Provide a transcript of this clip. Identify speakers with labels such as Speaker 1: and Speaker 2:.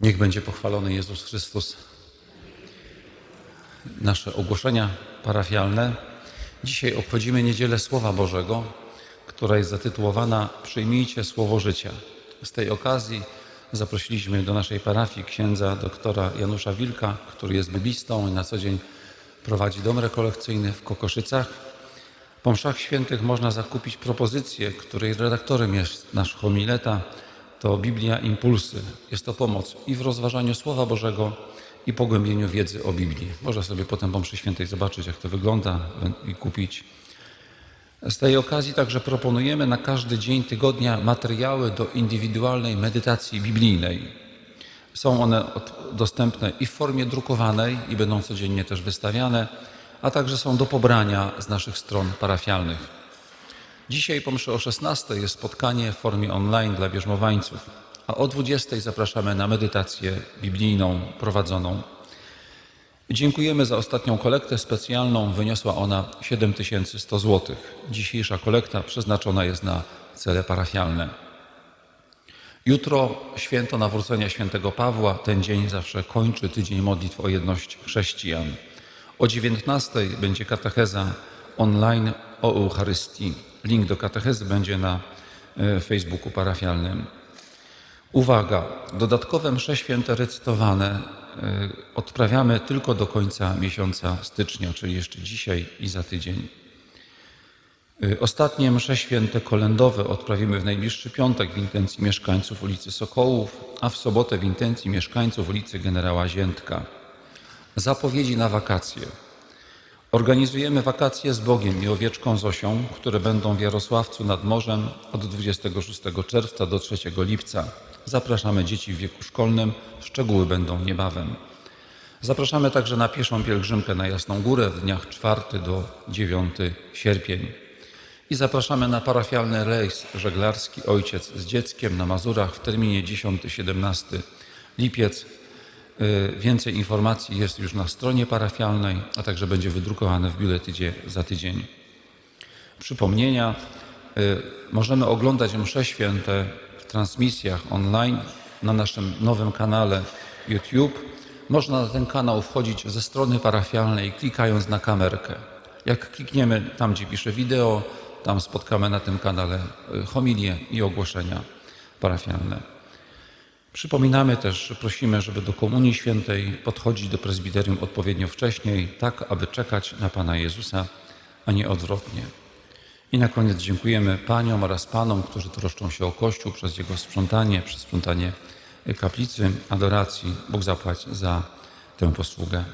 Speaker 1: Niech będzie pochwalony Jezus Chrystus. Nasze ogłoszenia parafialne. Dzisiaj obchodzimy Niedzielę Słowa Bożego, która jest zatytułowana Przyjmijcie Słowo Życia. Z tej okazji zaprosiliśmy do naszej parafii księdza doktora Janusza Wilka, który jest biblistą i na co dzień prowadzi dom rekolekcyjny w Kokoszycach. Po mszach świętych można zakupić propozycję, której redaktorem jest nasz homileta, to Biblia Impulsy. Jest to pomoc i w rozważaniu Słowa Bożego, i pogłębieniu wiedzy o Biblii. Można sobie potem po mszy świętej zobaczyć, jak to wygląda i kupić. Z tej okazji także proponujemy na każdy dzień tygodnia materiały do indywidualnej medytacji biblijnej. Są one dostępne i w formie drukowanej i będą codziennie też wystawiane, a także są do pobrania z naszych stron parafialnych. Dzisiaj po mszy o 16 jest spotkanie w formie online dla bierzmowańców, a o 20 zapraszamy na medytację biblijną prowadzoną. Dziękujemy za ostatnią kolektę specjalną. Wyniosła ona 7100 zł. Dzisiejsza kolekta przeznaczona jest na cele parafialne. Jutro święto nawrócenia świętego Pawła. Ten dzień zawsze kończy tydzień modlitw o jedność chrześcijan. O 19 będzie katecheza online o Eucharystii. Link do katechezy będzie na e, Facebooku parafialnym. Uwaga, dodatkowe msze święte recytowane y, odprawiamy tylko do końca miesiąca stycznia, czyli jeszcze dzisiaj i za tydzień. Y, Ostatnie msze święte kolędowe odprawimy w najbliższy piątek w intencji mieszkańców ulicy Sokołów, a w sobotę w intencji mieszkańców ulicy Generała Ziętka. Zapowiedzi na wakacje. Organizujemy wakacje z Bogiem i owieczką Zosią, które będą w Jarosławcu nad morzem od 26 czerwca do 3 lipca. Zapraszamy dzieci w wieku szkolnym, szczegóły będą niebawem. Zapraszamy także na pieszą pielgrzymkę na Jasną Górę w dniach 4 do 9 sierpień. I zapraszamy na parafialny rejs żeglarski Ojciec z dzieckiem na Mazurach w terminie 10-17 lipiec. Y, Więcej informacji jest już na stronie parafialnej, a także będzie wydrukowane w biuletynie za tydzień. Przypomnienia. y, Możemy oglądać msze święte w transmisjach online na naszym nowym kanale YouTube. Można na ten kanał wchodzić ze strony parafialnej, klikając na kamerkę. Jak klikniemy tam, gdzie pisze wideo, tam spotkamy na tym kanale y, homilie i ogłoszenia parafialne. Przypominamy też, prosimy, żeby do Komunii Świętej podchodzić do prezbiterium odpowiednio wcześniej, tak aby czekać na Pana Jezusa, a nie odwrotnie. I na koniec dziękujemy Paniom oraz Panom, którzy troszczą się o Kościół przez jego sprzątanie, przez sprzątanie kaplicy, adoracji. Bóg zapłać za tę posługę.